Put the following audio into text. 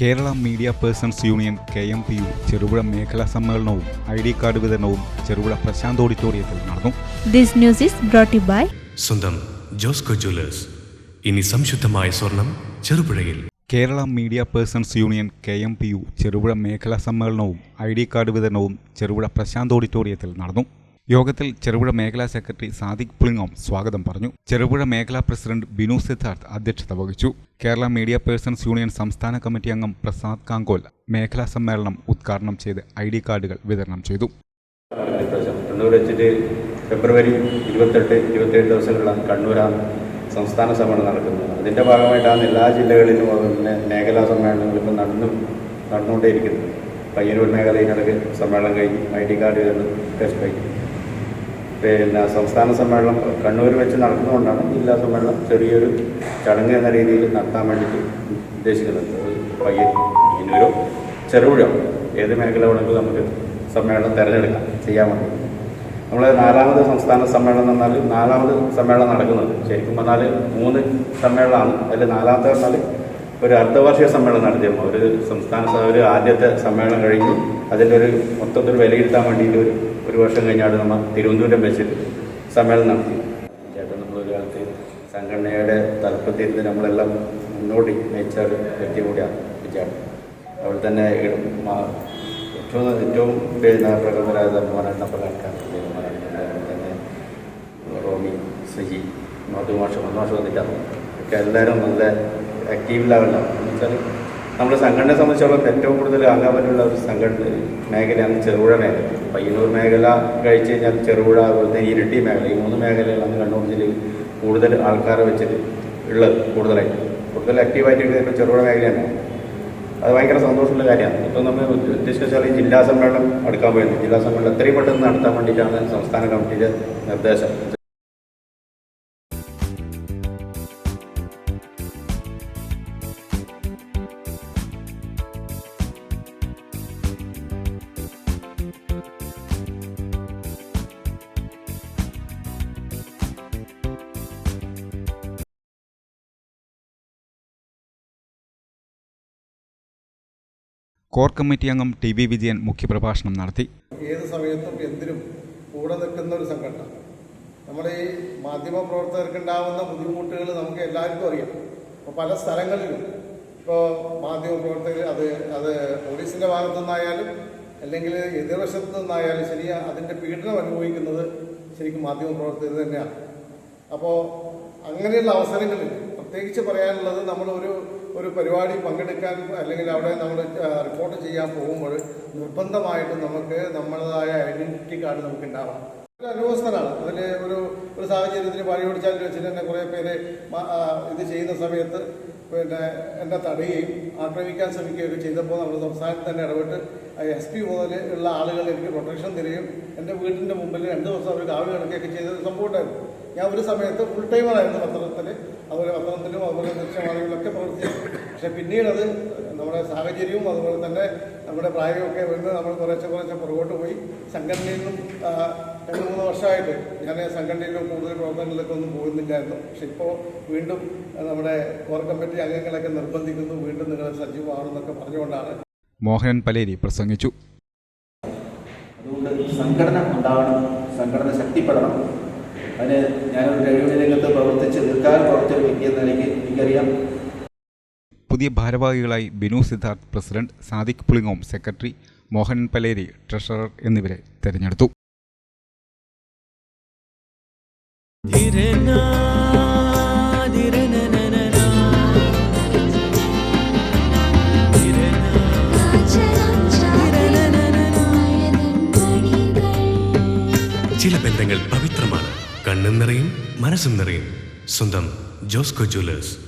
Kerala media persons union K M P U Cherupuzha മേഖലാ സമ്മേളനവും I D card വിതരണവും ചെറുപുഴ പ്രശാന്ത് ഓഡിറ്റോറിയത്തിൽ നടന്നു. This news is brought by by സ്വന്തം ജോസ്കോ ജ്വല്ലേഴ്സ്. ഇനി സംശുദ്ധമായ സ്വർണം ചെറുപുഴയിൽ. Kerala media persons union K M P U Cherupuzha മേഖലാ സമ്മേളനവും ഐ ഡി കാർഡ് വിതരണവും ചെറുപുഴ പ്രശാന്ത് ഓഡിറ്റോറിയത്തിൽ നടന്നു. യോഗത്തിൽ ചെറുപുഴ മേഖലാ സെക്രട്ടറി സാദിഖ് പുളിങ്ങോം സ്വാഗതം പറഞ്ഞു. ചെറുപുഴ മേഖലാ പ്രസിഡന്റ് ബിനു സിദ്ധാർത്ഥ് അധ്യക്ഷത വഹിച്ചു. കേരള മീഡിയ പേഴ്സൺസ് യൂണിയൻ സംസ്ഥാന കമ്മിറ്റി അംഗം പ്രസാദ് കാങ്കോൽ മേഖലാ സമ്മേളനം ഉദ്ഘാടനം ചെയ്ത് ഐ ഡി കാർഡുകൾ വിതരണം ചെയ്തു. കണ്ണൂർ വെച്ചിട്ട് ഫെബ്രുവരി ഇരുപത്തെട്ട് ഇരുപത്തേഴ് ദിവസങ്ങളിലാണ് കണ്ണൂരാണ് സംസ്ഥാന സമ്മേളനം നടക്കുന്നത് അതിന്റെ ഭാഗമായിട്ടാണ് എല്ലാ ജില്ലകളിലും അതുപോലെ മേഖലാ സമ്മേളനങ്ങൾ ഇപ്പോൾ നടന്നു നടന്നുകൊണ്ടേയിരിക്കുന്നത്. പയ്യന്നൂർ നടക്കുന്ന സമ്മേളനം കഴിഞ്ഞ് ഐ ഡി കാർഡ് ടെസ്റ്റ് കഴിഞ്ഞു. പിന്നെ സംസ്ഥാന സമ്മേളനം കണ്ണൂർ വെച്ച് നടക്കുന്നതുകൊണ്ടാണ് ജില്ലാ സമ്മേളനം ചെറിയൊരു ചടങ്ങ് എന്ന രീതിയിൽ നടത്താൻ വേണ്ടിയിട്ട് ഉദ്ദേശിക്കുന്നത്. പയ്യൻ പയ്യന്നൂരോ ചെറുപുഴോ ഏത് മേഖല വേണമെങ്കിലും നമുക്ക് സമ്മേളനം തിരഞ്ഞെടുക്കാം. ചെയ്യാൻ വേണ്ടി. നമ്മൾ നാലാമത് സംസ്ഥാന സമ്മേളനം എന്ന് പറഞ്ഞാൽ നാലാമത് സമ്മേളനം നടക്കുന്നത്. ശരിക്കും പറഞ്ഞാൽ മൂന്ന് സമ്മേളനമാണ്. അതിൽ നാലാമത്തെ പറഞ്ഞാൽ ഒരു അർദ്ധവാർഷിക സമ്മേളനം നടത്തിയപ്പോൾ ഒരു സംസ്ഥാന ഒരു ആദ്യത്തെ സമ്മേളനം കഴിഞ്ഞു അതിന്റെ ഒരു മൊത്തത്തിൽ വിലയിരുത്താൻ വേണ്ടിയിട്ട് ഒരു ഒരു വർഷം കഴിഞ്ഞാണ് നമ്മൾ തിരുവനന്തപുരം വെച്ച് സമ്മേളനം നടത്തി. ചേട്ടൻ നമ്മളൊരു കാലത്ത് സംഘടനയുടെ തലപ്പത്തിൽ നിന്ന് നമ്മളെല്ലാം മുന്നോട്ട് നയിച്ച ഒരു വ്യക്തി കൂടിയാണ് വിചാരം അവിടെ തന്നെ ഏറ്റവും ഏറ്റവും പേര് പ്രഗത്ഭരായ മോനെണ്ണ പലർക്കാർ തന്നെ റോമി സജി മധുമാഷ. മധുമാഷ വന്നിട്ടാണ്. ഒക്കെ എല്ലാവരും നല്ല ആക്റ്റീവ് ലെവലാണ് എന്ന് വെച്ചാൽ നമ്മുടെ സംഘടനയെ സംബന്ധിച്ചോളം ഏറ്റവും കൂടുതൽ ആകാൻ ഒരു സംഘടന മേഖലയാണ് ചെറുപുഴ മേഖല. പയ്യന്നൂർ മേഖല കഴിച്ച് കഴിഞ്ഞാൽ ചെറുപുഴ അതുപോലെ തന്നെ ഇരിട്ടി മേഖല ഈ മൂന്ന് മേഖലകളാണ് കണ്ണൂർ ജില്ലയിൽ കൂടുതൽ ആൾക്കാരെ വെച്ചിട്ട് ഉള്ളത് കൂടുതലായിട്ട്. കൂടുതൽ ആക്റ്റീവായിട്ട് ഇപ്പോൾ ചെറുപുഴ മേഖലയാണ്. അത് ഭയങ്കര സന്തോഷമുള്ള കാര്യമാണ്. ഇപ്പം നമ്മൾ ഉദ്ദേശിച്ചാൽ ഈ ജില്ലാ സമ്മേളനം അടുക്കാൻ പോയിരുന്നു ജില്ലാ സമ്മേളനം എത്രയും പെട്ടെന്ന് നടത്താൻ വേണ്ടിയിട്ടാണ് സംസ്ഥാന കമ്മിറ്റിയുടെ നിർദ്ദേശം. കോർ കമ്മിറ്റി അംഗം ടി വി വിജയൻ മുഖ്യപ്രഭാഷണം നടത്തി. ഏത് സമയത്തും എന്തിനും കൂടെ നിൽക്കുന്ന ഒരു സംഘടന. നമ്മുടെ ഈ മാധ്യമ പ്രവർത്തകർക്കുണ്ടാവുന്ന ബുദ്ധിമുട്ടുകൾ നമുക്ക് എല്ലാവർക്കും അറിയാം. ഇപ്പോൾ പല സ്ഥലങ്ങളിലും ഇപ്പോൾ മാധ്യമ പ്രവർത്തകർ അത് അത് പോലീസിന്റെ ഭാഗത്തു നിന്നായാലും അല്ലെങ്കിൽ എതിർവശത്തു നിന്നായാലും ശരി അതിന്റെ പീഡനം അനുഭവിക്കുന്നത് ശരിക്കും മാധ്യമ പ്രവർത്തകർ തന്നെയാണ്. അപ്പോൾ അങ്ങനെയുള്ള അവസരങ്ങളിൽ പ്രത്യേകിച്ച് പറയാനുള്ളത് നമ്മൾ ഒരു പരിപാടി പങ്കെടുക്കാൻ അല്ലെങ്കിൽ അവിടെ നമ്മൾ റിപ്പോർട്ട് ചെയ്യാൻ പോകുമ്പോൾ നിർബന്ധമായിട്ടും നമുക്ക് നമ്മളതായ ഐഡന്റിറ്റി കാർഡ് നമുക്ക് ഉണ്ടാവണം. അനുഭവസ്ഥനാണ് അതിൽ ഒരു ഒരു സാഹചര്യത്തിൽ പാടി ഓടിച്ചാൽ വെച്ചിട്ട് തന്നെ കുറേ പേര് ഇത് ചെയ്യുന്ന സമയത്ത് പിന്നെ എന്നെ തടയുകയും ആക്രമിക്കാൻ ശ്രമിക്കുകയൊക്കെ ചെയ്തപ്പോൾ നമ്മൾ സംസ്ഥാനത്ത് തന്നെ ഇടപെട്ട് എസ് പി മുതൽ ഉള്ള ആളുകൾ എനിക്ക് പ്രൊട്ടക്ഷൻ തരികയും എന്റെ വീടിന്റെ മുമ്പിൽ രണ്ട് ദിവസം അവർ കാവൽ കിടക്കുകയൊക്കെ ചെയ്ത സംഭവം ഞാൻ ഒരു സമയത്ത് ഫുൾ ടൈമറായിരുന്നു പത്രത്തിൽ അതുപോലെ പത്രത്തിലും അതുപോലെ ദൃശ്യമാധ്യമങ്ങളിലൊക്കെ പ്രവർത്തിച്ചു. പക്ഷേ പിന്നീടത് നമ്മുടെ സാഹചര്യവും അതുപോലെ തന്നെ നമ്മുടെ പ്രായമൊക്കെ വന്ന് നമ്മൾ കുറേശ്ശെ കുറേശ്ശെ പുറകോട്ട് പോയി സംഘടനയിൽ നിന്നും രണ്ട് മൂന്ന് വർഷമായിട്ട് ഞാൻ സംഘടനയിലും കൂടുതൽ പ്രവർത്തനങ്ങളിലൊക്കെ ഒന്നും പോകുന്നില്ലായിരുന്നു പക്ഷെ ഇപ്പോൾ വീണ്ടും നമ്മുടെ കോർ കമ്മിറ്റി അംഗങ്ങളൊക്കെ നിർബന്ധിക്കുന്നു വീണ്ടും നിങ്ങൾ സജീവമാണെന്നൊക്കെ പറഞ്ഞുകൊണ്ടാണ്. മോഹനൻ പലേരി പ്രസംഗിച്ചു. അതുകൊണ്ട് സംഘടന ഉണ്ടാവണം സംഘടന ശക്തിപ്പെടണം. അതിന് ഞാനൊരു കഴിവ് രംഗത്ത് പ്രവർത്തിച്ച് നിൽക്കാൻ പ്രവർത്തിച്ച എനിക്ക് വ്യക്തി എന്ന നിലയ്ക്ക് എനിക്കറിയാം. പുതിയ ഭാരവാഹികളായി Binu Siddharth president Sadiq Pulingome secretary Mohan Paleri treasurer എന്നിവരെ തെരഞ്ഞെടുത്തു. ചില ബന്ധങ്ങൾ പവിത്രമാണ്. കണ്ണും നിറയും മനസ്സും നിറയും. സ്വന്തം ജോസ്കോ ജ്വല്ലേഴ്സ്